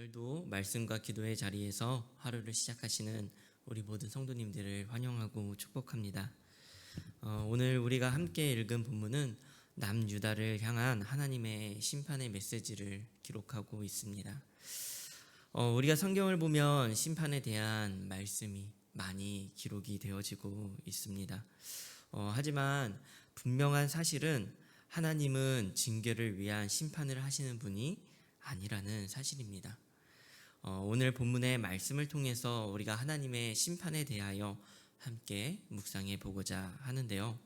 오늘도 말씀과 기도의 자리에서 하루를 시작하시는 우리 모든 성도님들을 환영하고 축복합니다. 어, 오늘 우리가 함께 읽은 본문은 남유다를 향한 하나님의 심판의 메시지를 기록하고 있습니다. 어, 우리가 성경을 보면 심판에 대한 말씀이 많이 기록이 되어지고 있습니다. 어, 하지만 분명한 사실은 하나님은 징계를 위한 심판을 하시는 분이 아니라는 사실입니다. 어, 오늘 본문의 말씀을 통해서 우리가 하나님의 심판에 대하여 함께 묵상해 보고자 하는데요.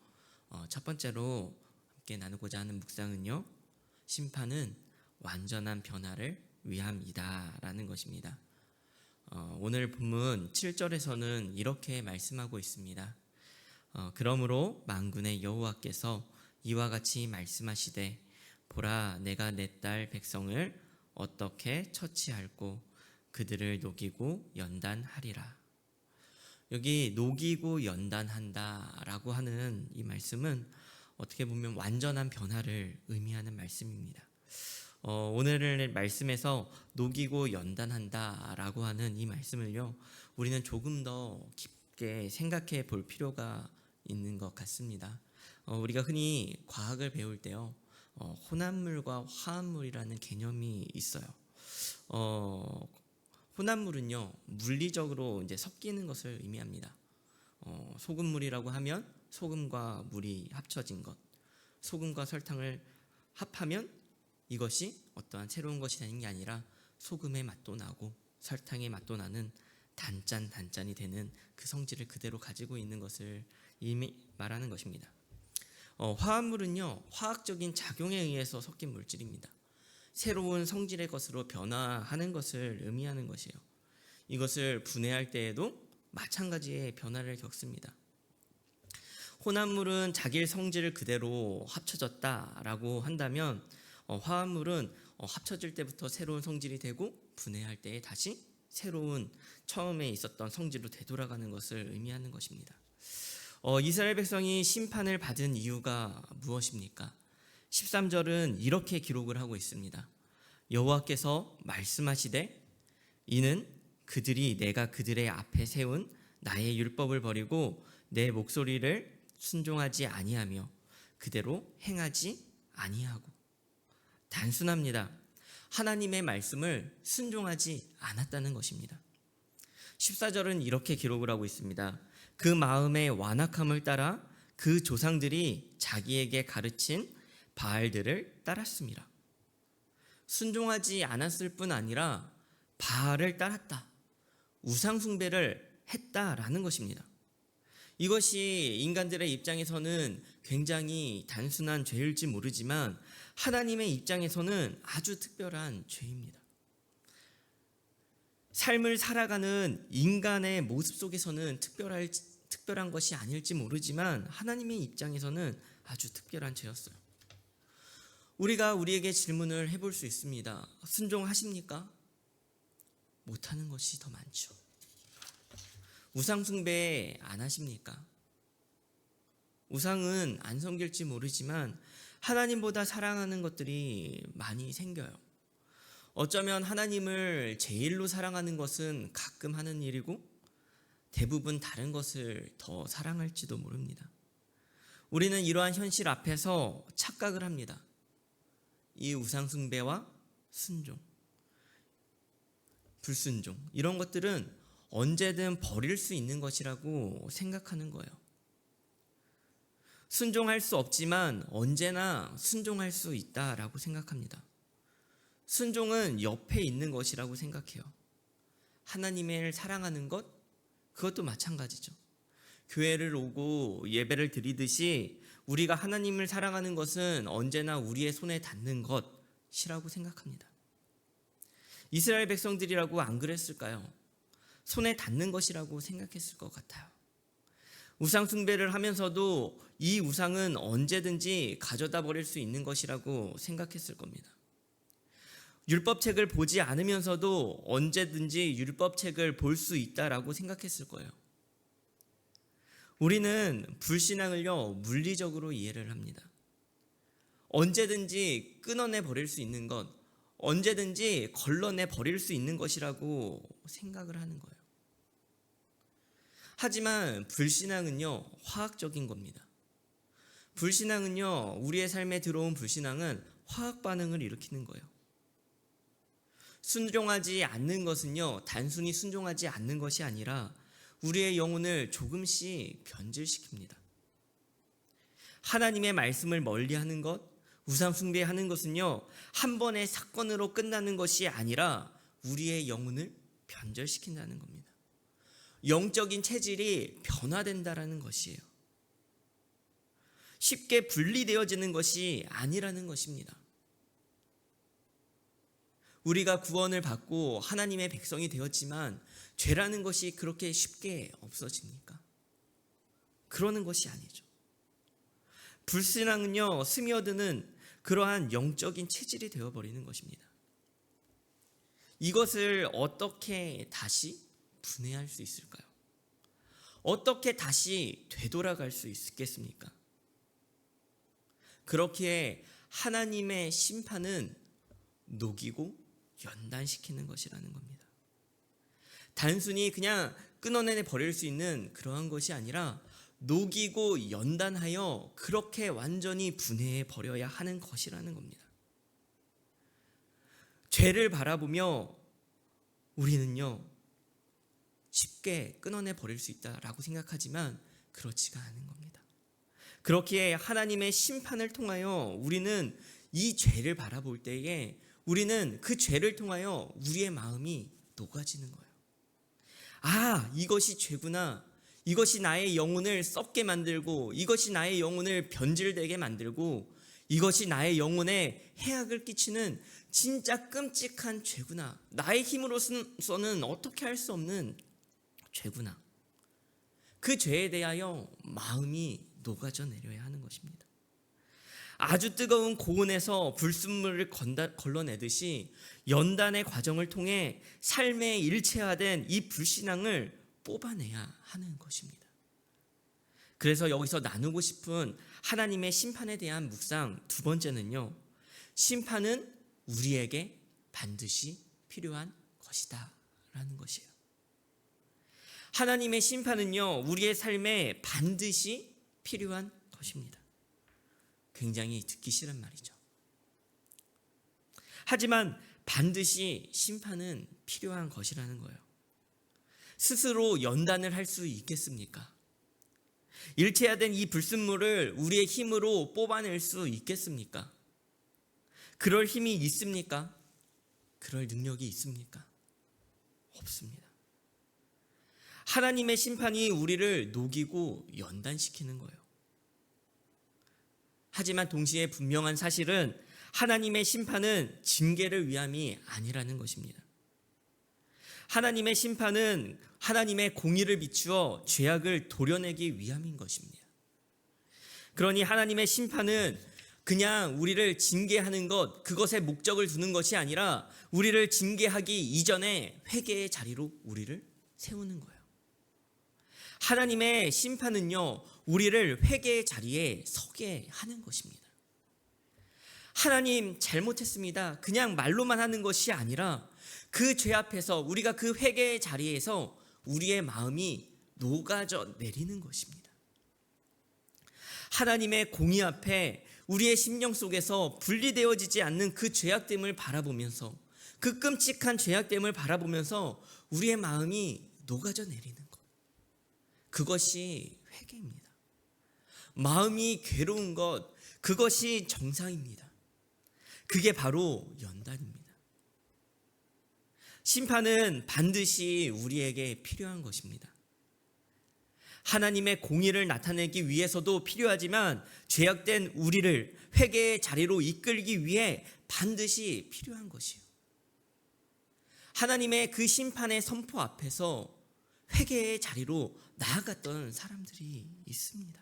어, 첫 번째로 함께 나누고자 하는 묵상은요. 심판은 완전한 변화를 위함이다 라는 것입니다. 어, 오늘 본문 7절에서는 이렇게 말씀하고 있습니다. 어, 그러므로 만군의 여호와께서 이와 같이 말씀하시되 보라 내가 내 딸 백성을 어떻게 처치할고 그들을 녹이고 연단하리라. 여기 녹이고 연단한다라고 하는 이 말씀은 어떻게 보면 완전한 변화를 의미하는 말씀입니다. 어, 오늘의 말씀에서 녹이고 연단한다라고 하는 이 말씀을요, 우리는 조금 더 깊게 생각해 볼 필요가 있는 것 같습니다. 어, 우리가 흔히 과학을 배울 때요, 어, 혼합물과 화합물이라는 개념이 있어요. 어, 혼합물은요 물리적으로 이제 섞이는 것을 의미합니다. 어, 소금물이라고 하면 소금과 물이 합쳐진 것, 소금과 설탕을 합하면 이것이 어떠한 새로운 것이 되는 게 아니라 소금의 맛도 나고 설탕의 맛도 나는 단짠 단짠이 되는 그 성질을 그대로 가지고 있는 것을 이미 말하는 것입니다. 어, 화합물은요 화학적인 작용에 의해서 섞인 물질입니다. 새로운 성질의 것으로 변화하는 것을 의미하는 것이에요. 이것을 분해할 때에도 마찬가지의 변화를 겪습니다. 혼합물은 자기 성질을 그대로 합쳐졌다라고 한다면 어, 화합물은 어, 합쳐질 때부터 새로운 성질이 되고 분해할 때에 다시 새로운 처음에 있었던 성질로 되돌아가는 것을 의미하는 것입니다. 어, 이스라엘 백성이 심판을 받은 이유가 무엇입니까? 13절은 이렇게 기록을 하고 있습니다. 여호와께서 말씀하시되 이는 그들이 내가 그들의 앞에 세운 나의 율법을 버리고 내 목소리를 순종하지 아니하며 그대로 행하지 아니하고 단순합니다. 하나님의 말씀을 순종하지 않았다는 것입니다. 14절은 이렇게 기록을 하고 있습니다. 그 마음의 완악함을 따라 그 조상들이 자기에게 가르친 바알들을 따랐습니다. 순종하지 않았을 뿐 아니라 바알을 따랐다. 우상숭배를 했다라는 것입니다. 이것이 인간들의 입장에서는 굉장히 단순한 죄일지 모르지만 하나님의 입장에서는 아주 특별한 죄입니다. 삶을 살아가는 인간의 모습 속에서는 특별할, 특별한 것이 아닐지 모르지만 하나님의 입장에서는 아주 특별한 죄였어요. 우리가 우리에게 질문을 해볼 수 있습니다. 순종하십니까? 못하는 것이 더 많죠. 우상숭배 안 하십니까? 우상은 안 섬길지 모르지만 하나님보다 사랑하는 것들이 많이 생겨요. 어쩌면 하나님을 제일로 사랑하는 것은 가끔 하는 일이고 대부분 다른 것을 더 사랑할지도 모릅니다. 우리는 이러한 현실 앞에서 착각을 합니다. 이 우상숭배와 순종, 불순종 이런 것들은 언제든 버릴 수 있는 것이라고 생각하는 거예요. 순종할 수 없지만 언제나 순종할 수 있다라고 생각합니다. 순종은 옆에 있는 것이라고 생각해요. 하나님을 사랑하는 것 그것도 마찬가지죠. 교회를 오고 예배를 드리듯이 우리가 하나님을 사랑하는 것은 언제나 우리의 손에 닿는 것이라고 생각합니다. 이스라엘 백성들이라고 안 그랬을까요? 손에 닿는 것이라고 생각했을 것 같아요. 우상 숭배를 하면서도 이 우상은 언제든지 가져다 버릴 수 있는 것이라고 생각했을 겁니다. 율법책을 보지 않으면서도 언제든지 율법책을 볼 수 있다라고 생각했을 거예요. 우리는 불신앙을요, 물리적으로 이해를 합니다. 언제든지 끊어내 버릴 수 있는 것, 언제든지 걸러내 버릴 수 있는 것이라고 생각을 하는 거예요. 하지만 불신앙은요, 화학적인 겁니다. 불신앙은요, 우리의 삶에 들어온 불신앙은 화학 반응을 일으키는 거예요. 순종하지 않는 것은요, 단순히 순종하지 않는 것이 아니라 우리의 영혼을 조금씩 변질시킵니다. 하나님의 말씀을 멀리 하는 것, 우상숭배하는 것은요, 한 번의 사건으로 끝나는 것이 아니라 우리의 영혼을 변절시킨다는 겁니다. 영적인 체질이 변화된다라는 것이에요. 쉽게 분리되어지는 것이 아니라는 것입니다. 우리가 구원을 받고 하나님의 백성이 되었지만 죄라는 것이 그렇게 쉽게 없어집니까? 그러는 것이 아니죠. 불신앙은요, 스며드는 그러한 영적인 체질이 되어버리는 것입니다. 이것을 어떻게 다시 분해할 수 있을까요? 어떻게 다시 되돌아갈 수 있겠습니까? 그렇게 하나님의 심판은 녹이고 연단시키는 것이라는 겁니다. 단순히 그냥 끊어내 버릴 수 있는 그러한 것이 아니라 녹이고 연단하여 그렇게 완전히 분해해 버려야 하는 것이라는 겁니다. 죄를 바라보며 우리는요, 쉽게 끊어내 버릴 수 있다라고 생각하지만 그렇지가 않은 겁니다. 그렇기에 하나님의 심판을 통하여 우리는 이 죄를 바라볼 때에 우리는 그 죄를 통하여 우리의 마음이 녹아지는 거예요. 아, 이것이 죄구나. 이것이 나의 영혼을 썩게 만들고 이것이 나의 영혼을 변질되게 만들고 이것이 나의 영혼에 해악을 끼치는 진짜 끔찍한 죄구나. 나의 힘으로서는 어떻게 할 수 없는 죄구나. 그 죄에 대하여 마음이 녹아져 내려야 하는 것입니다. 아주 뜨거운 고온에서 불순물을 건다, 걸러내듯이 연단의 과정을 통해 삶에 일체화된 이 불신앙을 뽑아내야 하는 것입니다. 그래서 여기서 나누고 싶은 하나님의 심판에 대한 묵상 두 번째는요. 심판은 우리에게 반드시 필요한 것이다. 라는 것이에요. 하나님의 심판은요, 우리의 삶에 반드시 필요한 것입니다. 굉장히 듣기 싫은 말이죠. 하지만 반드시 심판은 필요한 것이라는 거예요. 스스로 연단을 할 수 있겠습니까? 일체화된 이 불순물을 우리의 힘으로 뽑아낼 수 있겠습니까? 그럴 힘이 있습니까? 그럴 능력이 있습니까? 없습니다. 하나님의 심판이 우리를 녹이고 연단시키는 거예요. 하지만 동시에 분명한 사실은 하나님의 심판은 징계를 위함이 아니라는 것입니다. 하나님의 심판은 하나님의 공의를 비추어 죄악을 도려내기 위함인 것입니다. 그러니 하나님의 심판은 그냥 우리를 징계하는 것, 그것에 목적을 두는 것이 아니라 우리를 징계하기 이전에 회개의 자리로 우리를 세우는 거예요. 하나님의 심판은요, 우리를 회개의 자리에 서게 하는 것입니다. 하나님 잘못했습니다. 그냥 말로만 하는 것이 아니라 그 죄 앞에서 우리가 그 회개의 자리에서 우리의 마음이 녹아져 내리는 것입니다. 하나님의 공의 앞에 우리의 심령 속에서 분리되어지지 않는 그 죄악됨을 바라보면서 그 끔찍한 죄악됨을 바라보면서 우리의 마음이 녹아져 내리는 것. 그것이 회개입니다. 마음이 괴로운 것, 그것이 정상입니다. 그게 바로 연단입니다. 심판은 반드시 우리에게 필요한 것입니다. 하나님의 공의를 나타내기 위해서도 필요하지만 죄악된 우리를 회개의 자리로 이끌기 위해 반드시 필요한 것이요. 하나님의 그 심판의 선포 앞에서 회개의 자리로 나아갔던 사람들이 있습니다.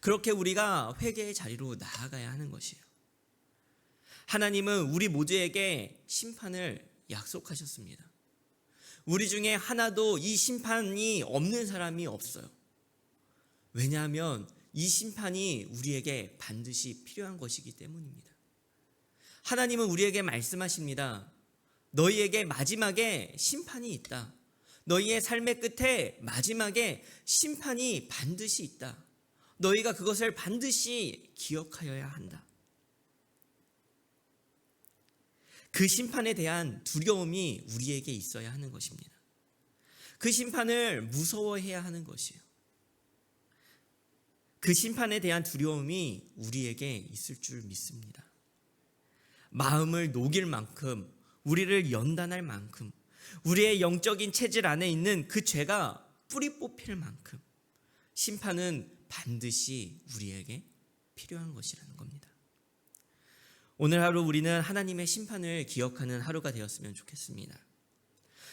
그렇게 우리가 회개의 자리로 나아가야 하는 것이에요. 하나님은 우리 모두에게 심판을 약속하셨습니다. 우리 중에 하나도 이 심판이 없는 사람이 없어요. 왜냐하면 이 심판이 우리에게 반드시 필요한 것이기 때문입니다. 하나님은 우리에게 말씀하십니다. 너희에게 마지막에 심판이 있다. 너희의 삶의 끝에 마지막에 심판이 반드시 있다. 너희가 그것을 반드시 기억하여야 한다. 그 심판에 대한 두려움이 우리에게 있어야 하는 것입니다. 그 심판을 무서워해야 하는 것이에요. 그 심판에 대한 두려움이 우리에게 있을 줄 믿습니다. 마음을 녹일 만큼, 우리를 연단할 만큼, 우리의 영적인 체질 안에 있는 그 죄가 뿌리 뽑힐 만큼, 심판은 반드시 우리에게 필요한 것이라는 겁니다. 오늘 하루 우리는 하나님의 심판을 기억하는 하루가 되었으면 좋겠습니다.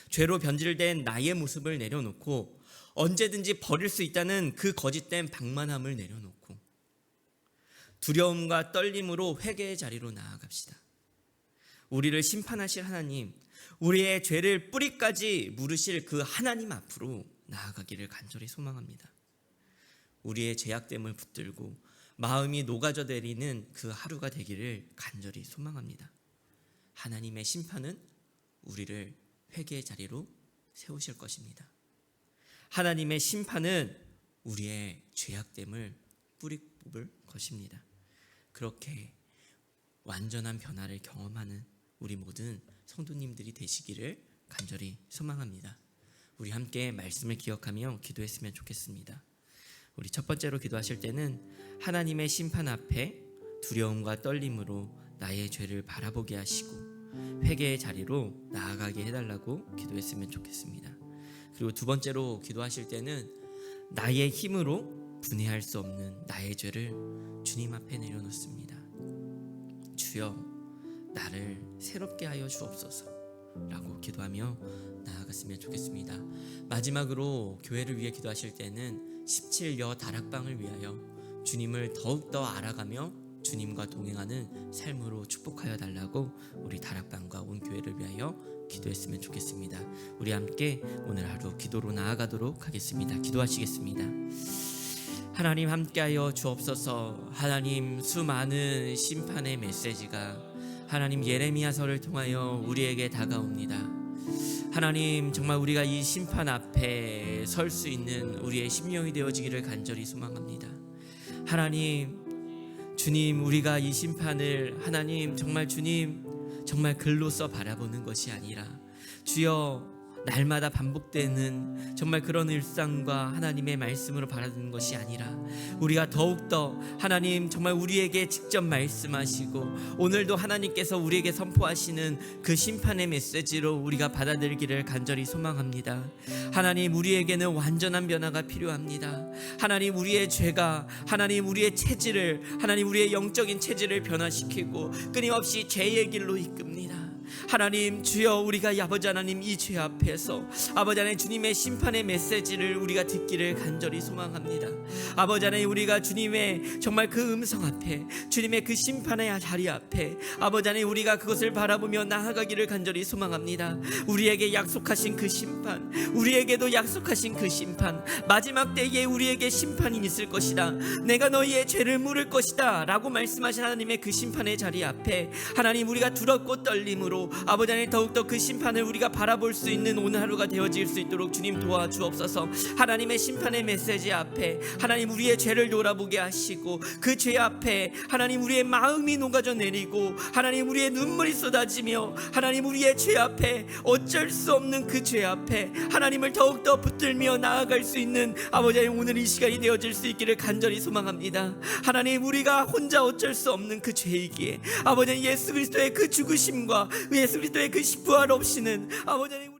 죄로 변질된 나의 모습을 내려놓고 언제든지 버릴 수 있다는 그 거짓된 방만함을 내려놓고 두려움과 떨림으로 회개의 자리로 나아갑시다. 우리를 심판하실 하나님, 우리의 죄를 뿌리까지 물으실 그 하나님 앞으로 나아가기를 간절히 소망합니다. 우리의 죄악됨을 붙들고 마음이 녹아져 내리는 그 하루가 되기를 간절히 소망합니다. 하나님의 심판은 우리를 회개의 자리로 세우실 것입니다. 하나님의 심판은 우리의 죄악됨을 뿌리 뽑을 것입니다. 그렇게 완전한 변화를 경험하는 우리 모든 성도님들이 되시기를 간절히 소망합니다. 우리 함께 말씀을 기억하며 기도했으면 좋겠습니다. 우리 첫 번째로 기도하실 때는 하나님의 심판 앞에 두려움과 떨림으로 나의 죄를 바라보게 하시고 회개의 자리로 나아가게 해달라고 기도했으면 좋겠습니다. 그리고 두 번째로 기도하실 때는 나의 힘으로 분해할 수 없는 나의 죄를 주님 앞에 내려놓습니다. 주여 나를 새롭게 하여 주옵소서라고 기도하며 나아갔으면 좋겠습니다. 마지막으로 교회를 위해 기도하실 때는 17여 다락방을 위하여 주님을 더욱더 알아가며 주님과 동행하는 삶으로 축복하여 달라고 우리 다락방과 온 교회를 위하여 기도했으면 좋겠습니다. 우리 함께 오늘 하루 기도로 나아가도록 하겠습니다. 기도하시겠습니다. 하나님 함께하여 주옵소서. 하나님 수많은 심판의 메시지가 하나님 예레미야서를 통하여 우리에게 다가옵니다. 하나님 정말 우리가 이 심판 앞에 설 수 있는 우리의 심령이 되어지기를 간절히 소망합니다. 하나님 주님 우리가 이 심판을 하나님 정말 주님 정말 글로써 바라보는 것이 아니라 주여 날마다 반복되는 정말 그런 일상과 하나님의 말씀으로 바라보는 것이 아니라 우리가 더욱더 하나님 정말 우리에게 직접 말씀하시고 오늘도 하나님께서 우리에게 선포하시는 그 심판의 메시지로 우리가 받아들이기를 간절히 소망합니다. 하나님 우리에게는 완전한 변화가 필요합니다. 하나님 우리의 죄가 하나님 우리의 체질을 하나님 우리의 영적인 체질을 변화시키고 끊임없이 죄의 길로 이끕니다. 하나님 주여 우리가 아버지 하나님 이 죄 앞에서 아버지 하나님 주님의 심판의 메시지를 우리가 듣기를 간절히 소망합니다. 아버지 하나님 우리가 주님의 정말 그 음성 앞에 주님의 그 심판의 자리 앞에 아버지 하나님 우리가 그것을 바라보며 나아가기를 간절히 소망합니다. 우리에게 약속하신 그 심판 우리에게도 약속하신 그 심판 마지막 때에 우리에게 심판이 있을 것이다. 내가 너희의 죄를 물을 것이다 라고 말씀하신 하나님의 그 심판의 자리 앞에 하나님 우리가 두렵고 떨림으로 아버지 하나님 더욱더 그 심판을 우리가 바라볼 수 있는 오늘 하루가 되어질 수 있도록 주님 도와주옵소서. 하나님의 심판의 메시지 앞에 하나님 우리의 죄를 돌아보게 하시고 그 죄 앞에 하나님 우리의 마음이 녹아져 내리고 하나님 우리의 눈물이 쏟아지며 하나님 우리의 죄 앞에 어쩔 수 없는 그 죄 앞에 하나님을 더욱더 붙들며 나아갈 수 있는 아버지 하나님 오늘 이 시간이 되어질 수 있기를 간절히 소망합니다. 하나님 우리가 혼자 어쩔 수 없는 그 죄이기에 아버지 예수 그리스도의 그 죽으심과 예수 그리스도의 그 부활 없이는 아버지 하나님